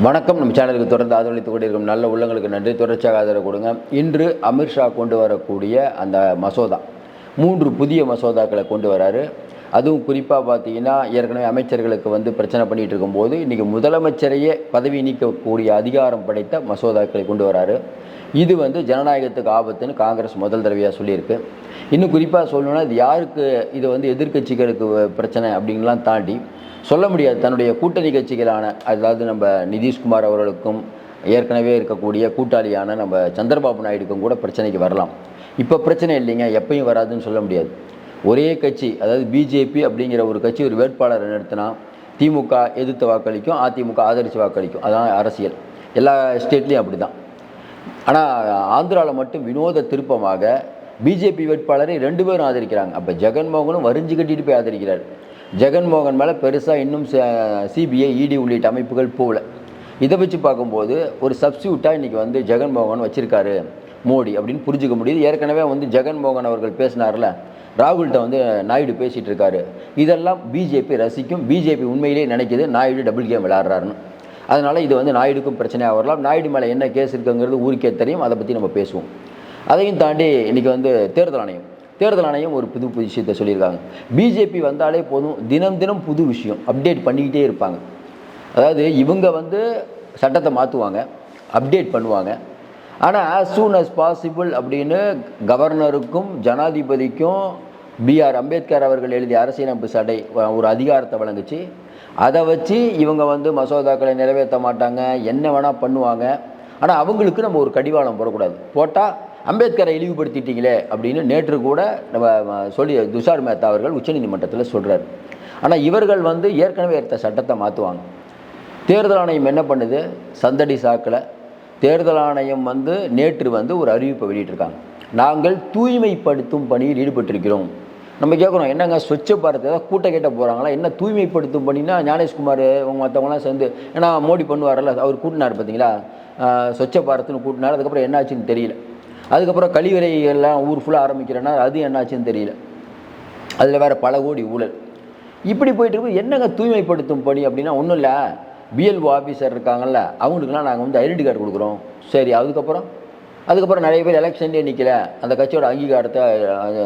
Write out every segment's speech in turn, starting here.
வணக்கம். நம்ம சேனலுக்கு தொடர்ந்து ஆதரவளித்துக் கொண்டிருக்கும் நல்ல உள்ளங்களுக்கு நன்றி. தொடர்ச்சியாக ஆதரவு கொடுங்க. இன்று அமித்ஷா கொண்டு வரக்கூடிய அந்த மசோதா மூன்று புதிய மசோதாக்களை கொண்டு வராரு. அதுவும் குறிப்பாக பார்த்தீங்கன்னா ஏற்கனவே அமைச்சர்களுக்கு வந்து பிரச்சனை பண்ணிகிட்டு இருக்கும்போது இன்றைக்கி முதலமைச்சரையே பதவி நீக்கக்கூடிய அதிகாரம் படைத்த மசோதாக்களை கொண்டு வராரு. இது வந்து ஜனநாயகத்துக்கு ஆபத்துன்னு காங்கிரஸ் முதல் தடவையாக சொல்லியிருக்கு. இன்னும் குறிப்பாக சொல்லணும்னா இது யாருக்கு இது வந்து எதிர்க்கட்சிகளுக்கு பிரச்சனை அப்படின்லாம் தாண்டி சொல்ல முடியாது. தன்னுடைய கூட்டணி கட்சிகளான அதாவது நம்ம நிதிஷ்குமார் அவர்களுக்கும் ஏற்கனவே இருக்கக்கூடிய கூட்டாளியான நம்ம சந்திரபாபு நாயுடுக்கும் கூட பிரச்சனைக்கு வரலாம். இப்போ பிரச்சனை இல்லைங்க எப்பயும் வராதுன்னு சொல்ல முடியாது. ஒரே கட்சி அதாவது பிஜேபி அப்படிங்கிற ஒரு கட்சி ஒரு வேட்பாளரை நிறுத்தினா திமுக எதிர்த்து வாக்களிக்கும் அதிமுக ஆதரித்து வாக்களிக்கும். அதான் அரசியல். எல்லா ஸ்டேட்லேயும் அப்படி தான் ஆனால் ஆந்திராவில் மட்டும் வினோத திருப்பமாக பிஜேபி வேட்பாளரை ரெண்டு பேரும் ஆதரிக்கிறாங்க. அப்போ ஜெகன்மோகனும் வரிஞ்சு கட்டிட்டு போய் ஆதரிக்கிறார். ஜெகன்மோகன் மேலே பெருசாக இன்னும் சிபிஐ இடி உள்ளிட்ட அமைப்புகள் போகல. இதை வச்சு பார்க்கும்போது ஒரு சப்ஸ்டியூட்டாக இன்றைக்கி வந்து ஜெகன்மோகன் வச்சுருக்காரு மோடி அப்படின்னு புரிஞ்சுக்க முடியுது. ஏற்கனவே வந்து ஜெகன்மோகன் அவர்கள் பேசினார்ல ராகுல்கிட்ட வந்து நாயுடு பேசிகிட்டு இருக்காரு. இதெல்லாம் பிஜேபி ரசிக்கும். பிஜேபி உண்மையிலேயே நினைக்கிது நாயுடு டபுள் கேம் விளாட்றாருன்னு அதனால் இது வந்து நாயுடுக்கும் பிரச்சனையாக வரலாம். நாயுடு மேலே என்ன கேஸ் இருக்குங்கிறது ஊருக்கே தெரியும். அதை பற்றி நம்ம பேசுவோம். அதையும் தாண்டி இன்றைக்கி வந்து தேர்தல் ஆணையம். தேர்தல் ஆணையம் ஒரு புது புது விஷயத்தை சொல்லியிருக்காங்க. பிஜேபி வந்தாலே போதும். தினம் தினம் புது விஷயம். அப்டேட் பண்ணிக்கிட்டே இருப்பாங்க. அதாவது இவங்க வந்து சட்டத்தை மாற்றுவாங்க அப்டேட் பண்ணுவாங்க. ஆனால் ஆஸ் சூன் அஸ் பாசிபிள் அப்படின்னு கவர்னருக்கும் ஜனாதிபதிக்கும் பிஆர் அம்பேத்கர் அவர்கள் எழுதிய அரசியலமைப்பு சடை ஒரு அதிகாரத்தை வழங்குச்சு. அதை வச்சு இவங்க வந்து மசோதாக்களை நிறைவேற்ற மாட்டாங்க என்ன வேணால் பண்ணுவாங்க. ஆனால் அவங்களுக்கு நம்ம ஒரு கடிவாளம் போடக்கூடாது. போட்டால் அம்பேத்கரை இழிவுபடுத்திட்டீங்களே அப்படின்னு நேற்று கூட நம்ம சொல்லி துஷார் மேத்தா அவர்கள் உச்சநீதிமன்றத்தில் சொல்கிறார் ஆனால் இவர்கள் வந்து ஏற்கனவே எடுத்த சட்டத்தை மாற்றுவாங்க தேர்தல் ஆணையம் என்ன பண்ணுது? சந்தடி சாக்கில். தேர்தல் ஆணையம் வந்து நேற்று வந்து ஒரு அறிவிப்பை வெளியிட்டிருக்காங்க. நாங்கள் தூய்மைப்படுத்தும் பணியில் ஈடுபட்டிருக்கிறோம். நம்ம கேட்குறோம் என்னங்க ஸ்வச்ச பாரத்? ஏதாவது கூட்ட கேட்ட போகிறாங்களா என்ன தூய்மைப்படுத்தும் பண்ணினா ஞானேஷ்குமார் அவங்க மற்றவங்களாம் சேர்ந்து ஏன்னா மோடி பண்ணுவார்ல அவர் கூட்டினார் பார்த்தீங்களா ஸ்வச்ச பாரத்னு கூட்டினார் அதுக்கப்புறம் என்னாச்சுன்னு தெரியல. அதுக்கப்புறம் கழிவறை எல்லாம் ஊர் ஃபுல்லாக ஆரம்பிக்கிறேன்னா அது என்னாச்சுன்னு தெரியல. அதில் வேறு பல கோடி ஊழல். இப்படி போயிட்டு இருக்கும் என்னங்க தூய்மைப்படுத்தும் பணி அப்படின்னா ஒன்றும் இல்லை. பிஎல்ஓ ஆஃபீஸர் இருக்காங்கல்ல அவங்களுக்குலாம் நாங்கள் வந்து ஐடென்டி கார்டு கொடுக்குறோம். சரி அதுக்கப்புறம்? அதுக்கப்புறம் நிறைய பேர் எலெக்ஷன்லேயே நிற்கல அந்த கட்சியோட அங்கீகாரத்தை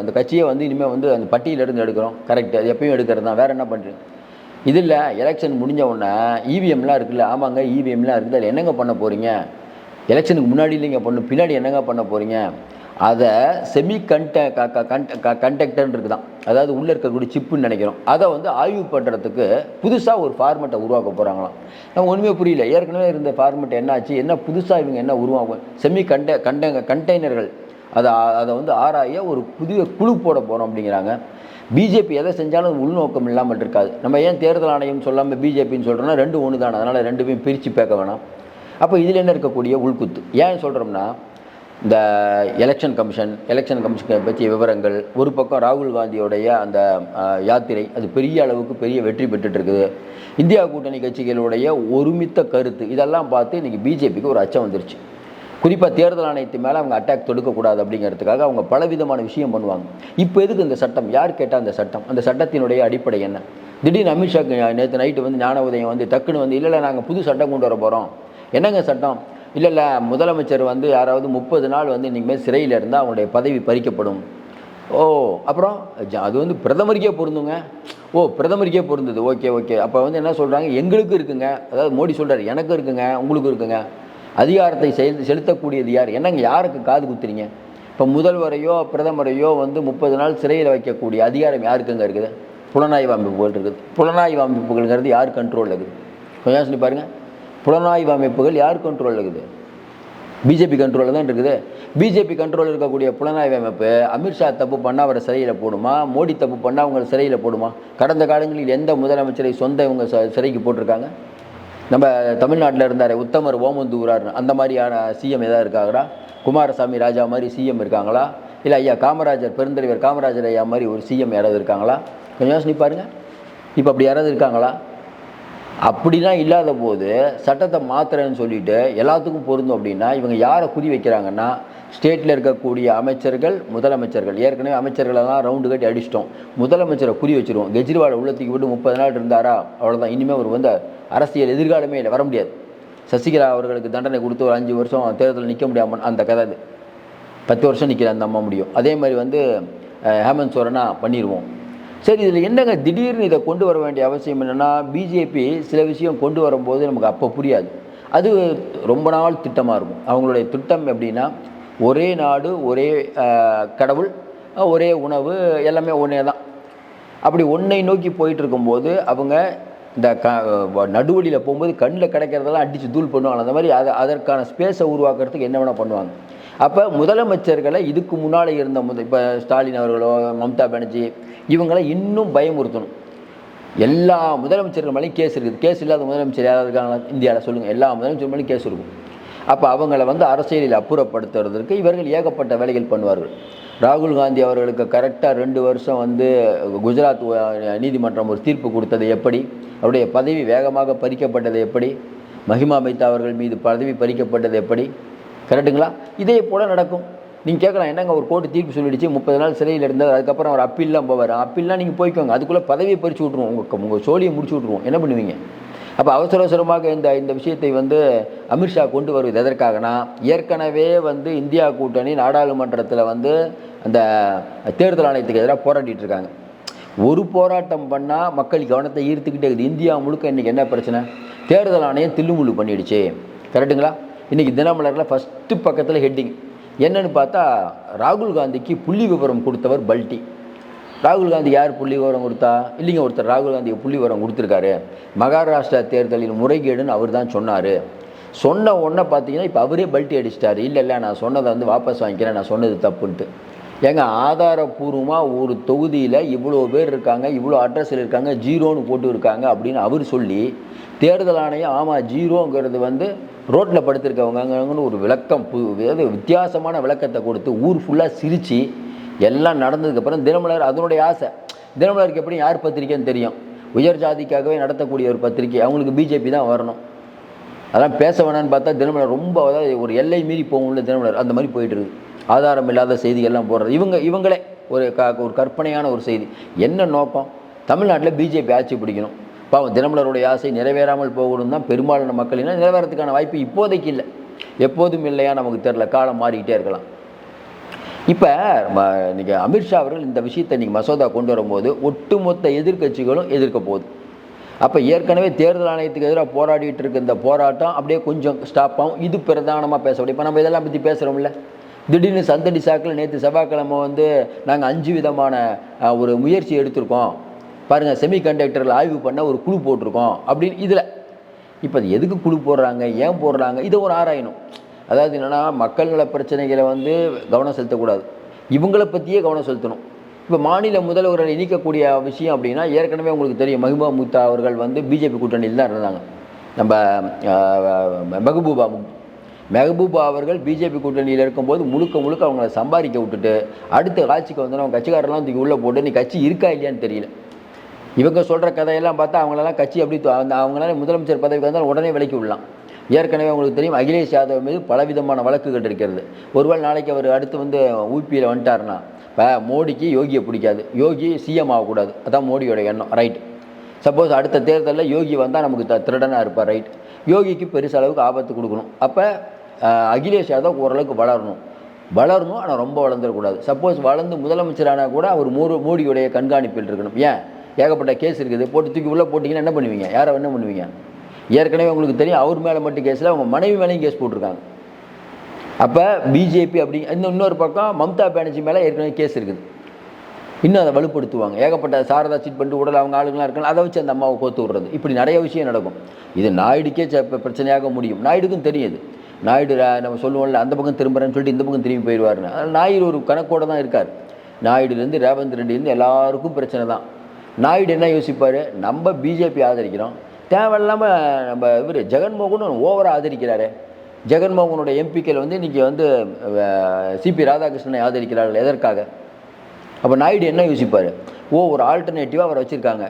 அந்த கட்சியை வந்து இனிமேல் வந்து அந்த பட்டியலிருந்து எடுக்கிறோம். கரெக்ட் அது எப்பயும் எடுக்கிறது? தான் வேறு என்ன பண்ணுறீங்க இது இல்லை எலெக்ஷன் முடிஞ்ச உடனே இவிஎம்லாம் இருக்குல்ல? ஆமாங்க இவிஎம்லாம் இருக்குது? அதில் என்னங்க பண்ண போகிறீங்க எலெக்ஷனுக்கு முன்னாடி இல்லைங்க பண்ணு. பின்னாடி என்னங்க பண்ண போகிறீங்க அதை செமி கண்ட கண்டக்டர்னு இருக்குதான். அதாவது உள்ளே இருக்கக்கூடிய சிப்புன்னு நினைக்கிறோம். அதை வந்து ஆய்வு பண்ணுறதுக்கு புதுசாக ஒரு ஃபார்மெட்டை உருவாக்க போகிறாங்களாம் நம்ம ஒன்றுமே புரியல. ஏற்கனவே இருந்த ஃபார்மெட் என்னாச்சு? என்ன புதுசாக இவங்க என்ன உருவாகும் செமி கண்ட கண்ட கண்டெய்னர்கள் அதை அதை வந்து ஆராய ஒரு புதிய குழு போட போகிறோம் அப்படிங்கிறாங்க. பிஜேபி எதை செஞ்சாலும் உள்நோக்கம் இல்லாமல் இருக்காது. நம்ம ஏன் தேர்தல் ஆணையம் சொல்லாமல் பிஜேபின்னு சொல்கிறோன்னா ரெண்டு ஒன்று தானே அதனால் ரெண்டுமே பிரித்து பேக்க வேணாம். அப்போ இதில் என்ன இருக்கக்கூடிய உள்குத்து? ஏன் சொல்கிறோம்னா இந்த எலெக்ஷன் கமிஷன் எலெக்ஷன் கமிஷனை பற்றிய விவரங்கள் ஒரு பக்கம் ராகுல் காந்தியோடைய அந்த யாத்திரை அது பெரிய அளவுக்கு பெரிய வெற்றி பெற்றுட்டு இருக்குது இந்தியா கூட்டணி கட்சிகளுடைய ஒருமித்த கருத்து இதெல்லாம் பார்த்து இன்றைக்கி பிஜேபிக்கு ஒரு அச்சம் வந்துருச்சு. குறிப்பாக தேர்தல் ஆணையத்து மேலே அவங்க அட்டாக் தொடுக்கக்கூடாது அப்படிங்கிறதுக்காக அவங்க பலவிதமான விஷயம் பண்ணுவாங்க. இப்போ எதுக்கு இந்த சட்டம்? யார் கேட்டால் அந்த சட்டம்? அந்த சட்டத்தினுடைய அடிப்படை என்ன? திடீர்னு அமித்ஷா நேற்று நைட்டு வந்து ஞான உதயம் வந்து டக்குன்னு வந்து இல்லை இல்லை நாங்கள் புது சட்டம் கொண்டு வர போகிறோம் என்னங்க சட்டம்? இல்லை இல்லை முதலமைச்சர் வந்து யாராவது முப்பது நாள் வந்து இன்றைக்குமே சிறையில் இருந்தால் அவங்களுடைய பதவி பறிக்கப்படும். ஓ அப்புறம் அது வந்து பிரதமருக்கே பொருந்துங்க. ஓ பிரதமருக்கே பொருந்தது. Okay okay. அப்போ வந்து என்ன சொல்கிறாங்க எங்களுக்கும் இருக்குங்க. அதாவது மோடி சொல்கிறார் எனக்கும் இருக்குங்க உங்களுக்கும் இருக்குங்க. அதிகாரத்தை செல் செலுத்தக்கூடியது யார்? என்னங்க யாருக்கு காது குத்துறீங்க? இப்போ முதல்வரையோ பிரதமரையோ வந்து முப்பது நாள் சிறையில் வைக்கக்கூடிய அதிகாரம் யாருக்குங்க இருக்குது? புலனாய்வு அமைப்புகள் இருக்குது. புலனாய்வு அமைப்புகள்ங்கிறது யார் கண்ட்ரோலில் இருக்குது? கொஞ்சம் சொல்லி பாருங்கள் புலனாய்வு அமைப்புகள் யார் கண்ட்ரோலில் இருக்குது? பிஜேபி கண்ட்ரோலில் தான் இருக்குது. பிஜேபி கண்ட்ரோலில் இருக்கக்கூடிய புலனாய்வு அமைப்பு அமித்ஷா தப்பு பண்ணால் அவரை சிறையில் போடுமா? மோடி தப்பு பண்ணால் அவங்களை சிறையில் போடுமா? கடந்த காலங்களில் எந்த முதலமைச்சரை சொந்த இவங்க சிறைக்கு போட்டிருக்காங்க? நம்ம தமிழ்நாட்டில் இருந்தார் உத்தமர் ஓமந்தூரார். அந்த மாதிரியான சிஎம் எதாவது இருக்காங்களா? குமாரசாமி ராஜா மாதிரி சிஎம் இருக்காங்களா? இல்லை ஐயா காமராஜர் பெருந்தலைவர் காமராஜர் ஐயா மாதிரி ஒரு சிஎம் யாராவது இருக்காங்களா? கொஞ்சம் யோசனை பாருங்கள் இப்போ அப்படி யாராவது இருக்காங்களா? அப்படிலாம் இல்லாத போது சட்டத்தை மாத்திரன்னு சொல்லிட்டு எல்லாத்துக்கும் பொருந்தும் அப்படின்னா இவங்க யாரை குறி வைக்கிறாங்கன்னா ஸ்டேட்டில் இருக்கக்கூடிய அமைச்சர்கள் முதலமைச்சர்கள். ஏற்கனவே அமைச்சர்களெல்லாம் ரவுண்டு கட்டி அடிச்சிட்டோம். முதலமைச்சரை குறி வச்சிருவோம். கெஜ்ரிவாலை உள்ளத்துக்கு விட்டு முப்பது நாள் இருந்தாரா? அவ்வளோதான் இனிமேல் அவர் வந்து அரசியல் எதிர்காலமே இல்லை. வர முடியாது. சசிகலா அவர்களுக்கு தண்டனை கொடுத்து ஒரு அஞ்சு வருஷம் தேர்தலில் நிற்க முடியாமல் அந்த கதை அது. பத்து வருஷம் நிற்கிற அந்த அம்மா முடியும். அதே மாதிரி வந்து ஹேமந்த் சோரனா பண்ணிடுவோம் சரி இதில் என்னங்க திடீர்னு இதை கொண்டு வர வேண்டிய அவசியம் என்னென்னா பிஜேபி சில விஷயம் கொண்டு வரும்போது நமக்கு அப்போ புரியாது. அது ரொம்ப நாள் திட்டமாக இருக்கும். அவங்களுடைய திட்டம் எப்படின்னா ஒரே நாடு ஒரே கடவுள் ஒரே உணவு எல்லாமே ஒன்றே தான். அப்படி ஒன்றை நோக்கி போயிட்டு இருக்கும்போது அவங்க இந்த க நடுவழியில் போகும்போது கண்ணில் கிடைக்கிறதெல்லாம் அடித்து தூள் பண்ணுவாங்க. அந்த மாதிரி அதை அதற்கான ஸ்பேஸை உருவாக்குறதுக்கு என்ன வேணால் பண்ணுவாங்க. அப்போ முதலமைச்சர்களை இதுக்கு முன்னால் இருந்த முத இப்போ ஸ்டாலின் அவர்களோ மம்தா பானர்ஜி இவங்களை இன்னும் பயமுறுத்தணும். எல்லா முதலமைச்சர்கள் மேலேயும் கேஸ் இருக்குது. கேஸ் இல்லாத முதலமைச்சர் யாராவது இருக்காங்களா? இந்தியாவில் சொல்லுங்கள் எல்லா முதலமைச்சர் மேலேயும் கேஸ் இருக்கும். அப்போ அவங்கள வந்து அரசியலில் அப்புறப்படுத்துறதற்கு இவர்கள் ஏகப்பட்ட வேலைகள் பண்ணுவார்கள். ராகுல் காந்தி அவர்களுக்கு கரெக்டாக ரெண்டு வருஷம் வந்து குஜராத் நீதிமன்றம் ஒரு தீர்ப்பு கொடுத்தது எப்படி? அவருடைய பதவி வேகமாக பறிக்கப்பட்டது எப்படி? மஹிமா மைத்தா அவர்கள் மீது பதவி பறிக்கப்பட்டது எப்படி? கரெக்டுங்களா? இதே போல் நடக்கும். நீங்கள் கேட்கலாம் என்னங்க ஒரு கோர்ட்டு தீர்ப்பு சொல்லிடுச்சு முப்பது நாள் சிறையில் இருந்தார் அதுக்கப்புறம் அவர் அப்பீல்லாம் போவார். அப்பீல்லாம் நீங்கள் போய்க்கோங்க அதுக்குள்ளே பதவியை பறிச்சு விட்ருவோம் உங்கள் உங்கள் சோழியை முடிச்சு விட்ருவோம் என்ன பண்ணுவீங்க? அப்போ அவசர அவசரமாக இந்த இந்த விஷயத்தை வந்து அமித்ஷா கொண்டு வருவது எதற்காகனா ஏற்கனவே வந்து இந்தியா கூட்டணி நாடாளுமன்றத்தில் வந்து அந்த தேர்தல் ஆணையத்துக்கு எதிராக போராட்டிகிட்டு இருக்காங்க. ஒரு போராட்டம் பண்ணால் மக்கள் கவனத்தை ஈர்த்துக்கிட்டே இருக்குது. இந்தியா முழுக்க இன்றைக்கி என்ன பிரச்சனை? தேர்தல் ஆணையம் தில்லுமுள்ளு பண்ணிடுச்சு. கரெக்டுங்களா? இன்றைக்கி தினமலரில் ஃபஸ்ட்டு பக்கத்தில் ஹெட்டிங் என்னன்னு பார்த்தா ராகுல் காந்திக்கு புள்ளி விவரம் கொடுத்தவர் பல்டி. ராகுல் காந்தி யார் புள்ளி விவரம் கொடுத்தா? இல்லைங்க ஒருத்தர் ராகுல் காந்திக்கு புள்ளி விவரம் கொடுத்துருக்காரு. மகாராஷ்டிரா தேர்தலில் முறைகேடுன்னு அவர் தான் சொன்னார். சொன்ன உடனே பார்த்தீங்கன்னா இப்போ அவரே பல்ட்டி அடிச்சிட்டாரு. இல்லை இல்லை நான் சொன்னதை வந்து வாபஸ் வாங்கிக்கிறேன் நான் சொன்னது தப்புன்ட்டு. ஏங்க ஆதாரபூர்வமாக ஒரு தொகுதியில் இவ்வளோ பேர் இருக்காங்க இவ்வளோ அட்ரஸில் இருக்காங்க ஜீரோன்னு போட்டு இருக்காங்க அப்படின்னு அவர் சொல்லி தேர்தல் ஆணையம் ஆமாம் ஜீரோங்கிறது வந்து ரோட்டில் படுத்திருக்கவங்கன்னு ஒரு விளக்கம் பு அதாவது வித்தியாசமான விளக்கத்தை கொடுத்து ஊர் ஃபுல்லாக சிரித்து எல்லாம் நடந்ததுக்கப்புறம் தினமலர் அதனுடைய ஆசை. தினமலருக்கு எப்படி யார் பத்திரிக்கைன்னு தெரியும்? உயர் ஜாதிக்காகவே நடத்தக்கூடிய ஒரு பத்திரிக்கை. அவங்களுக்கு பிஜேபி தான் வரணும். அதெல்லாம் பேச வேணான்னு பார்த்தா தினமலர் ரொம்ப அதாவது ஒரு எல்லை மீறி போகும்ல தினமலர். அந்த மாதிரி போயிட்டுருக்கு ஆதாரம் இல்லாத செய்திகள்லாம் போடுறது. இவங்க இவங்களே ஒரு க ஒரு கற்பனையான ஒரு செய்தி. என்ன நோக்கம்? தமிழ்நாட்டில் பிஜேபி ஆட்சி பிடிக்கணும். பாவம் தினமலருடைய ஆசை நிறைவேறாமல் போகணும் தான் பெரும்பாலான மக்களினா நிறைவேறதுக்கான வாய்ப்பு இப்போதைக்கு இல்லை. எப்போதும் இல்லையா நமக்கு தெரில காலம் மாறிக்கிட்டே இருக்கலாம். இப்போ இன்றைக்கி அமித்ஷா அவர்கள் இந்த விஷயத்தை இன்னைக்கு மசோதா கொண்டு வரும்போது ஒட்டுமொத்த எதிர்க்கட்சிகளும் எதிர்க்க போகுது. அப்போ ஏற்கனவே தேர்தல் ஆணையத்துக்கு எதிராக போராடிட்டு இருக்க இந்த போராட்டம் அப்படியே கொஞ்சம் ஸ்டாப் ஆகும். இது பிரதானமாக பேசப்படும் இப்போ நம்ம இதெல்லாம் பற்றி பேசுகிறோம்ல திடீர்னு சந்தடி சாக்கில் நேற்று செவ்வாய்க்கிழமை வந்து நாங்கள் அஞ்சு விதமான ஒரு முயற்சி எடுத்திருக்கோம். பாருங்கள் செமிகண்டக்டரில் ஆய்வு பண்ண ஒரு குழு போட்டிருக்கோம். அப்படின்னு இதில். இப்போ அது எதுக்கு குழு போடுறாங்க? ஏன் போடுறாங்க? இதை ஒரு ஆராயணும். அதாவது என்னென்னா மக்கள் நல பிரச்சனைகளை வந்து கவனம் செலுத்தக்கூடாது. இவங்களை பற்றியே கவனம் செலுத்தணும். இப்போ மாநில முதல்வர்களை இணைக்கக்கூடிய விஷயம் அப்படின்னா ஏற்கனவே உங்களுக்கு தெரியும் மஹிபா முத்தா அவர்கள் வந்து பிஜேபி கூட்டணியில் தான் இருந்தாங்க. நம்ம மெஹபூபா மெஹபூபா அவர்கள் பிஜேபி கூட்டணியில் இருக்கும்போது முழுக்க முழுக்க அவங்கள சம்பாதிக்க விட்டுட்டு அடுத்த ஆட்சிக்கு வந்தோன்னா அவங்க கட்சிக்காரெல்லாம் தூக்கி உள்ளே போட்டு நீ கட்சி இருக்கா இல்லையான்னு தெரியல. இவங்க சொல்கிற கதையெல்லாம் பார்த்தா அவங்களெல்லாம் கட்சி அப்படி அந்த அவங்களால முதலமைச்சர் பதவிக்கு வந்தால் உடனே விலக்கி விடலாம். ஏற்கனவே உங்களுக்கு தெரியும் அகிலேஷ் யாதவ் மீது பலவிதமான வழக்குகள் இருக்கிறது ஒருவேளை நாளைக்கு அவர் அடுத்து வந்து ஊபியில் வந்துட்டாருன்னா இப்போ மோடிக்கு யோகியை பிடிக்காது. யோகி சிஎம் ஆகக்கூடாது. அதான் மோடியோட எண்ணம். ரைட் சப்போஸ் அடுத்த தேர்தலில் யோகி வந்தால் நமக்கு த திருடனாக இருப்பார். ரைட் யோகிக்கு பெருசு அளவுக்கு ஆபத்து கொடுக்கணும். அப்போ அகிலேஷ் யாதவ் ஓரளவுக்கு வளரணும். வளரணும் ஆனால் ரொம்ப வளர்ந்துடக்கூடாது. சப்போஸ் வளர்ந்து முதலமைச்சரானா கூட அவர் மோடி மோடியுடைய கண்காணிப்பில் இருக்கணும். ஏன்? ஏகப்பட்ட கேஸ் இருக்குது. போட்டு தூக்கி உள்ளே போட்டிங்கன்னா என்ன பண்ணுவீங்க? யாரை என்ன பண்ணுவீங்க? ஏற்கனவே உங்களுக்கு தெரியும் அவர் மேலே மட்டும் கேஸில் அவங்க மனைவி மேலேயும் கேஸ் போட்டிருக்காங்க. அப்போ பிஜேபி அப்படி இன்னும் இன்னொரு பக்கம் மம்தா பானர்ஜி மேலே ஏற்கனவே கேஸ் இருக்குது. இன்னும் அதை வலுப்படுத்துவாங்க. ஏகப்பட்ட சாரதா சீட் பண்ணிட்டு உடல் அவங்க ஆளுங்களாம் இருக்கலாம் அதை வச்சு அந்த அம்மாவை கோத்து விடுறது. இப்படி நிறைய விஷயம் நடக்கும். இது நாயுடுக்கே ச- பிரச்சனையாக முடியும். நாயுடுக்கும் தெரியுது. நாயுடு நம்ம சொல்லுவோம்ல அந்த பக்கம் திரும்புறேன்னு சொல்லிட்டு இந்த பக்கம் திரும்பி போயிடுவாருன்னு. அதனால் நாயுடு ஒரு கணக்கோட தான் இருக்கார். நாயுடுலேருந்து ரேவந்த் ரெட்டிலேருந்து எல்லாருக்கும் பிரச்சனை தான். நாயுடு என்ன யோசிப்பார்? நம்ம பிஜேபி ஆதரிக்கிறோம். தேவையில்லாமல் நம்ம இவர் ஜெகன்மோகன் ஓவராக ஆதரிக்கிறாரு. ஜெகன்மோகனுடைய எம்பிக்கள் வந்து இன்றைக்கி வந்து சிபி ராதாகிருஷ்ணனை ஆதரிக்கிறார்கள் எதற்காக? அப்போ நாயுடு என்ன யோசிப்பார்? ஓ ஒரு ஆல்டர்னேட்டிவாக அவரை வச்சுருக்காங்க.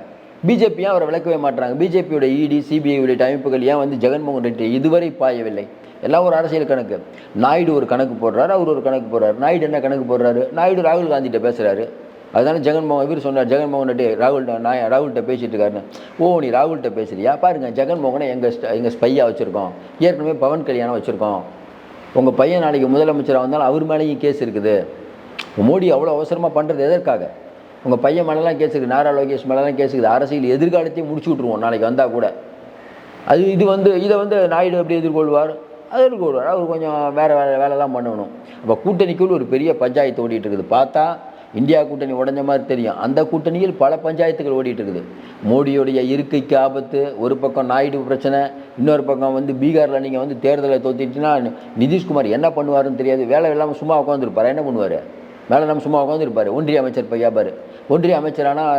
பிஜேபி ஏன் அவரை விளக்கவே மாட்டுறாங்க பிஜேபியோட இடி சிபிஐ உள்ளிட்ட அமைப்புகள் ஏன் வந்து ஜெகன்மோகன் ரெட்டி இதுவரை பாயவில்லை? எல்லாம் ஒரு அரசியல் கணக்கு. நாயுடு ஒரு கணக்கு போடுறாரு அவர் ஒரு கணக்கு போடுறாரு. நாயுடு என்ன கணக்கு போடுறாரு? நாயுடு ராகுல் காந்திகிட்ட பேசுகிறாரு அதனால ஜெகன்மோகன் இவர் சொன்னார் ஜெகன்மோகன் ரெட்டி ராகுல் நான் ராகுல்கிட்ட பேசிகிட்டு இருக்காருன்னு. ஓ நீ ராகுல்கிட்ட பேசுறியா? பாருங்கள் ஜெகன்மோகனை எங்கள் எங்கள் ஸ்பையாக வச்சுருக்கோம். ஏற்கனவே பவன் கல்யாணம் வச்சுருக்கோம். உங்கள் பையன் நாளைக்கு முதலமைச்சராக வந்தாலும் அவர் மேலேயும் கேஸ் இருக்குது. மோடி அவ்வளோ அவசரமாக பண்ணுறது எதற்காக? உங்கள் பையன் மேலெலாம் கேஸ் இருக்குது. நாரா லோகேஷ் மேலெலாம் கேஸ் இருக்குது. அரசியல் எதிர்காலத்தையும் முடிச்சு விட்ருவோம் நாளைக்கு வந்தால் கூட. அது இது வந்து இதை வந்து நாயுடு எப்படி எதிர்கொள்வார்? அது எதிர்கொள்வார். அவர் கொஞ்சம் வேறு வேறு வேலைலாம் பண்ணணும். அப்போ கூட்டணிக்குள் ஒரு பெரிய பஞ்சாயத்து ஓடிட்டு இருக்குது. பார்த்தா இந்தியா கூட்டணி உடஞ்ச மாதிரி தெரியும். அந்த கூட்டணியில் பல பஞ்சாயத்துகள் ஓடிட்டு இருக்குது மோடியுடைய இருக்கைக்கு ஆபத்து ஒரு பக்கம் நாயுடு பிரச்சனை இன்னொரு பக்கம் வந்து பீகாரில் நீங்கள் வந்து தேர்தலை தோத்திட்டுனா நிதிஷ்குமார் என்ன பண்ணுவாருன்னு தெரியாது. வேலை இல்லாமல் சும்மா உட்காந்துருப்பார் என்ன பண்ணுவார்? வேலை நம்ம சும்மா உட்காந்துருப்பார் ஒன்றிய அமைச்சர் பையாபார் ஒன்றிய அமைச்சரானால்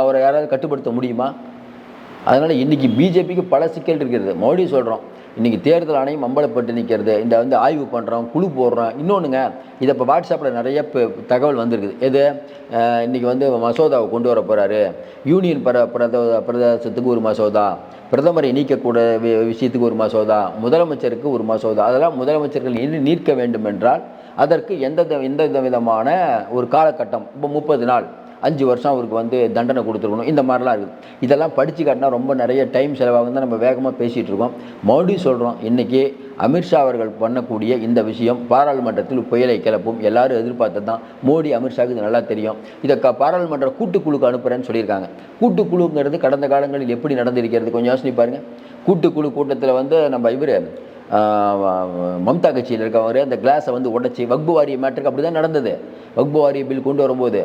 அவரை யாராவது கட்டுப்படுத்த முடியுமா? அதனால் இன்றைக்கி பிஜேபிக்கு பல சிக்கல் இருக்கிறது மோடி சொல்கிறோம் இன்றைக்கி தேர்தல் ஆணையம் அம்பலப்பட்டு நிற்கிறது இந்த வந்து ஆய்வு பண்ணுறோம் குழு போடுறோம். இன்னொன்றுங்க இதை இப்போ வாட்ஸ்அப்பில் நிறைய தகவல் வந்திருக்குது. எது? இன்றைக்கி இன்னைக்கு வந்து மசோதாவை கொண்டு வர போகிறாரு யூனியன் பர பிரத பிரதேசத்துக்கு ஒரு மசோதா பிரதமரை நீக்கக்கூட விஷயத்துக்கு ஒரு மசோதா முதலமைச்சருக்கு ஒரு மசோதா. அதெல்லாம் முதலமைச்சர்கள் இனி நீக்க வேண்டும் என்றால் அதற்கு எந்த எந்த விதமான ஒரு காலகட்டம் இப்போ முப்பது நாள். அஞ்சு வருஷம் அவருக்கு வந்து தண்டனை கொடுத்துருக்கணும். இந்த மாதிரிலாம் இருக்குது இதெல்லாம் படித்து காட்டினா ரொம்ப நிறைய டைம் செலவாகும் தான் நம்ம வேகமாக பேசிகிட்டு இருக்கோம். மறுபடியும் சொல்கிறோம் இன்றைக்கி அமித்ஷா அவர்கள் பண்ணக்கூடிய இந்த விஷயம் பாராளுமன்றத்தில் புயலை கிளப்பும். எல்லாரும் எதிர்பார்த்தது தான். மோடி அமித்ஷாவுக்கு இது நல்லா தெரியும். இதை க பாராளுமன்ற கூட்டுக்குழுக்கு அனுப்புகிறேன்னு சொல்லியிருக்காங்க. கூட்டுக்குழுங்கிறது கடந்த காலங்களில் எப்படி நடந்திருக்கிறது கொஞ்சம் யோசனை பாருங்கள் கூட்டுக்குழு கூட்டத்தில் வந்து நம்ம இவர் மம்தா கட்சியில் இருக்கவர் அந்த கிளாஸை வந்து உடச்சி வக்பு வாரிய மேட்டருக்கு அப்படி தான் நடந்தது. வக்பு வாரிய பில் கொண்டு வரும்போது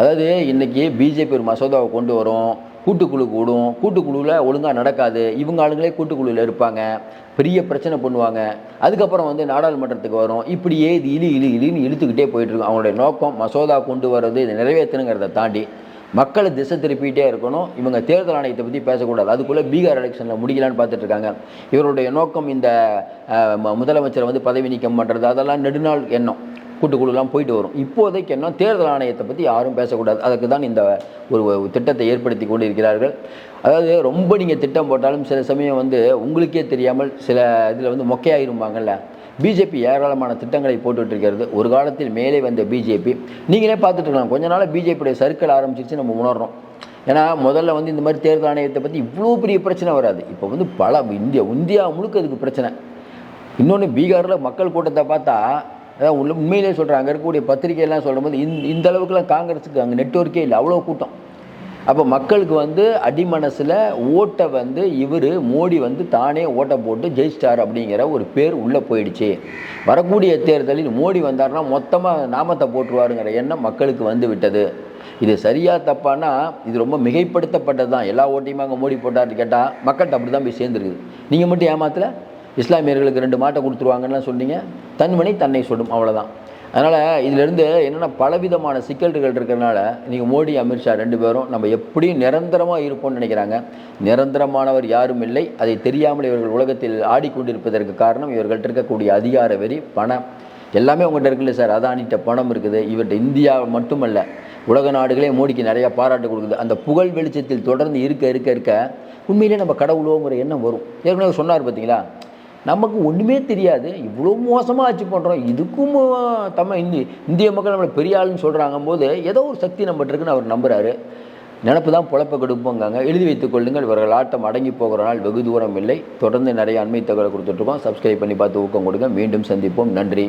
அதாவது இன்றைக்கி பிஜேபி ஒரு மசோதாவை கொண்டு வரும் கூட்டுக்குழு கூடும் கூட்டுக்குழுவில் ஒழுங்காக நடக்காது இவங்க ஆளுங்களே கூட்டுக்குழுவில் இருப்பாங்க பெரிய பிரச்சனை பண்ணுவாங்க. அதுக்கப்புறம் வந்து நாடாளுமன்றத்துக்கு வரும். இப்படியே இது இழு இழு இழின்னு இழுத்துக்கிட்டே போயிட்டுருக்கும் அவங்களுடைய நோக்கம் மசோதா கொண்டு வர்றது இதை நிறைவேற்றணுங்கிறத தாண்டி மக்களை திசை திருப்பிகிட்டே இருக்கணும். இவங்க தேர்தல் ஆணையத்தை பற்றி பேசக்கூடாது. அதுக்குள்ளே பீகார் எலெக்ஷனில் முடிக்கலான்னு பார்த்துட்டு இருக்காங்க. இவருடைய நோக்கம் இந்த முதலமைச்சரை வந்து பதவி நீக்கம் பண்ணுறது அதெல்லாம் நெடுநாள் எண்ணம். கூட்டுக்குழுலாம் போயிட்டு வரும். இப்போதைக்கு என்ன தேர்தல் ஆணையத்தை பற்றி யாரும் பேசக்கூடாது. அதுக்கு தான் இந்த ஒரு திட்டத்தை ஏற்படுத்தி கொண்டு இருக்கிறார்கள் அதாவது ரொம்ப நீங்கள் திட்டம் போட்டாலும் சில சமயம் வந்து உங்களுக்கே தெரியாமல் சில இதில் வந்து மொக்கையாயிருப்பாங்கல்ல பிஜேபி ஏராளமான திட்டங்களை போட்டுட்ருக்கிறது ஒரு காலத்தில் மேலே வந்த பிஜேபி. நீங்களே பார்த்துட்டு இருக்கலாம். கொஞ்ச நாள் பிஜேபியுடைய சர்க்கிள் ஆரம்பிச்சிச்சு நம்ம உணர்றோம். ஏன்னா முதல்ல வந்து இந்த மாதிரி தேர்தல் ஆணையத்தை பற்றி இவ்வளோ பெரிய பிரச்சனை வராது. இப்போ வந்து பல இந்தியா இந்தியா முழுக்க அதுக்கு பிரச்சனை. இன்னொன்று பீகாரில் மக்கள் கூட்டத்தை பார்த்தா அதான் உள்ள உண்மையிலே சொல்கிறேன் அங்கே இருக்கக்கூடிய பத்திரிகையெல்லாம் சொல்லும்போது இந்த இந்த அளவுக்குலாம் காங்கிரஸுக்கு அங்கே நெட்ஒர்க்கே இல்லை. அவ்வளோ கூட்டம். அப்போ மக்களுக்கு வந்து அடிமனசில் ஓட்டை வந்து இவர் மோடி வந்து தானே ஓட்டை போட்டு ஜெயிச்சிட்டார் அப்படிங்கிற ஒரு பேர் உள்ளே போயிடுச்சு. வரக்கூடிய தேர்தலில் மோடி வந்தார்னா மொத்தமாக நாமத்தை போட்டுருவாருங்கிற எண்ணம் மக்களுக்கு வந்து விட்டது. இது சரியாக தப்பானா? இது ரொம்ப மிகைப்படுத்தப்பட்டது தான் எல்லா ஓட்டையுமே அங்கே மோடி போட்டார்னு கேட்டால் மக்கள்கிட்ட அப்படி தான் போய் சேர்ந்துருக்குது. நீங்கள் மட்டும் ஏமாத்தலை? இஸ்லாமியர்களுக்கு ரெண்டு மாட்டை கொடுத்துருவாங்கன்னு சொன்னீங்க. தன்மணி தன்னை சொல்லும் அவ்வளோதான் அதனால் இதிலிருந்து என்னென்ன பலவிதமான சிக்கல்கள் இருக்கிறனால நீங்கள் மோடி அமித்ஷா ரெண்டு பேரும் நம்ம எப்படியும் நிரந்தரமாக இருப்போம்னு நினைக்கிறாங்க. நிரந்தரமானவர் யாரும் இல்லை. அதை தெரியாமல் இவர்கள் உலகத்தில் ஆடிக்கொண்டிருப்பதற்கு காரணம் இவர்கள்ட்ட இருக்கக்கூடிய அதிகார வெறி பணம். எல்லாமே உங்கள்கிட்ட இருக்குல்ல சார். அதானிட்ட பணம் இருக்குது. இவர்கிட்ட இந்தியா மட்டுமல்ல உலக நாடுகளே மோடிக்கு நிறைய பாராட்டு கொடுக்குது. அந்த புகழ் வெளிச்சத்தில் தொடர்ந்து இருக்க இருக்க இருக்க உண்மையிலே நம்ம கடவுளோங்கிற எண்ணம் வரும். ஏற்கனவே சொன்னார் பார்த்தீங்களா நமக்கு ஒன்றுமே தெரியாது. இவ்வளோ மோசமாக ஆட்சி பண்ணுறோம் இதுக்கும் தமிழ் இந்தி இந்திய மக்கள் நம்மளை பெரிய ஆளுன்னு சொல்கிறாங்க போது ஏதோ ஒரு சக்தி நம்மகிட்ட இருக்குன்னு அவர் நம்புகிறாரு நினப்பு தான் புழப்ப கெடுப்போங்காங்க. எழுதி வைத்துக் கொள்ளுங்கள். இவர்கள் ஆட்டம் அடங்கி போகிற நாள் வெகு தூரம் இல்லை. தொடர்ந்து நிறைய அண்மை தகவலை கொடுத்துட்ருக்கோம் சப்ஸ்கிரைப் பண்ணி பார்த்து ஊக்கம் கொடுங்க. மீண்டும் சந்திப்போம். நன்றி.